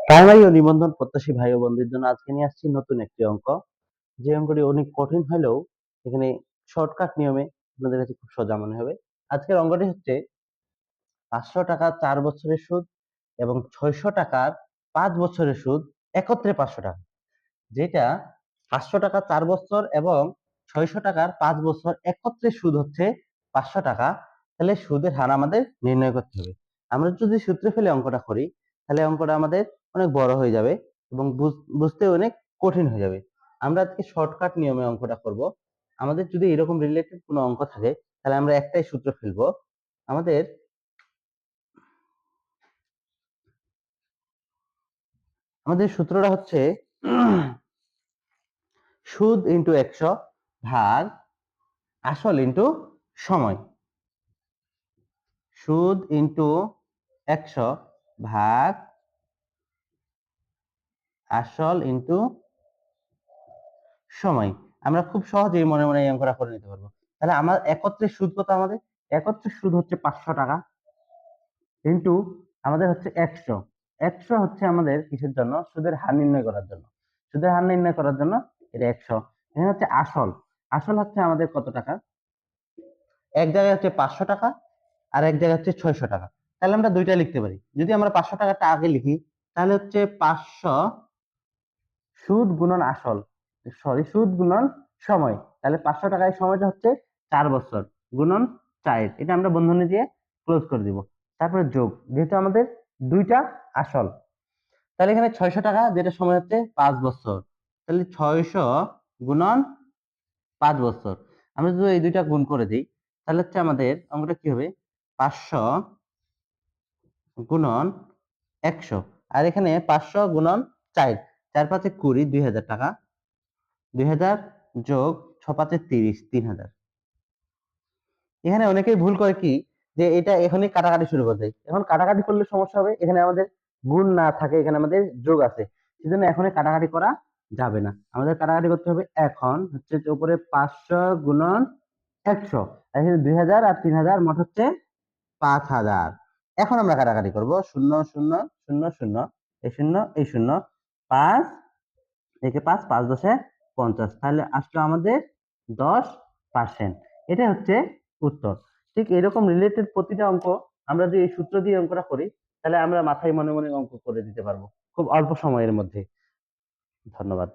Primary ও নিবন্ধন প্রত্যাশী ভাই ও বন্ধুদের জন্য আজকে নিয়ে আসছি নতুন একটি অঙ্ক। যে অঙ্কটি অনেক কঠিন হলেও এখানে শর্টকাট নিয়মে আপনাদের কাছে খুব সোজা মনে হবে। আজকের অঙ্কটি হচ্ছে পাঁচশো টাকা চার বছরের সুদ এবং ছয়শো টাকার পাঁচ বছরের সুদ একত্রে পাঁচশো টাকা। যেটা পাঁচশো টাকা চার বছর এবং ছয়শো টাকার পাঁচ বছর একত্রে সুদ হচ্ছে পাঁচশো টাকা, তাহলে সুদের হার আমাদের নির্ণয় করতে হবে। আমরা যদি সূত্রে ফেলে অঙ্কটা করি তাহলে অঙ্কটা আমাদের অনেক বড় হয়ে যাবে এবং বুঝ- বুঝতে অনেক কঠিন হয়ে যাবে। আমরা আজকে শর্টকাট নিয়মে অঙ্কটা করব। আমাদের যদি এরকম রিলেটেড কোনো অঙ্ক থাকে, তাহলে আমরা একটাই সূত্র ফেলব। আমাদের আমাদের সূত্রটা হচ্ছে সুদ ইন্টু একশো ভাগ আসল ইন্টু সময়। সুদ ইন্টু একশো ভাগ আসল ইন্টু সময়। আমরা খুব সহজেই মনে মনে এই অঙ্কটা করে নিতে পারব। তাহলে আমার একত্রে সুদ কত আমাদের? একত্রে সুদ হচ্ছে পাঁচশো টাকা ইন্টু আমাদের হচ্ছে একশো। একশো হচ্ছে আমাদের কিসের জন্য? সুদের হার নির্ণয় করার জন্য। সুদের হার নির্ণয় করার জন্য এটা একশো। এখানে হচ্ছে আসল। আসল হচ্ছে আমাদের কত টাকা? এক জায়গায় হচ্ছে পাঁচশো টাকা আর এক জায়গায় হচ্ছে ছয়শো টাকা। তাহলে আমরা দুইটা লিখতে পারি। যদি আমরা পাঁচশো টাকাটা আগে লিখি, তাহলে হচ্ছে পাঁচশো সুদ গুণন আসল। সরি, সুদ গুণন সময়। তাহলে পাঁচশো টাকায় সময়টা হচ্ছে চার বছর গুণন চার। এটা আমরা বন্ধনী দিয়ে ক্লোজ করে দিব। তারপরে যোগ, যেহেতু আমাদের দুইটা আসল। তাহলে এখানে ছয়শো টাকা, যেটা সময় হচ্ছে পাঁচ বছর। তাহলে ছয়শো গুণন পাঁচ বছর। আমরা যদি এই দুইটা গুণ করে দিই, তাহলে হচ্ছে আমাদের অঙ্কটা কি হবে? পাঁচশো গুণন একশো। আর এখানে পাঁচশো গুণন চার। চার পাঁচে কুড়ি, দুই হাজার টাকা। দুই হাজার যোগ ছ পাঁচে তিরিশ, তিন হাজার। এখানে অনেকেই ভুল করে কি? যে এটা এখনই কাটাকাটি শুরু করে দেয় এখন কাটাকাটি করলে সমস্যা হবে। এখানে আমাদের গুণ না থাকে, এখানে আমাদের যোগ আছে। সেজন্য এখনই কাটাকাটি করা যাবে না। আমাদের কাটাকাটি করতে হবে এখন। হচ্ছে উপরে পাঁচশো গুণন একশো। এখানে দুই হাজার আর তিন হাজার, মোট হচ্ছে পাঁচ হাজার। এখন আমরা কাটাকাটি করব। শূন্য শূন্য শূন্য শূন্য, এই শূন্য এই শূন্য, পাঁচ, একে পাঁচ পাঁচ দশে পঞ্চাশ। তাহলে আসলো আমাদের দশ পার্সেন্ট এটা হচ্ছে উত্তর। ঠিক এরকম রিলেটেড প্রতিটা অঙ্ক আমরা যদি এই সূত্র দিয়ে অঙ্কটা করি, তাহলে আমরা মাথায় মনে মনে অঙ্ক করে দিতে পারব। খুব অল্প সময়ের মধ্যে। ধন্যবাদ।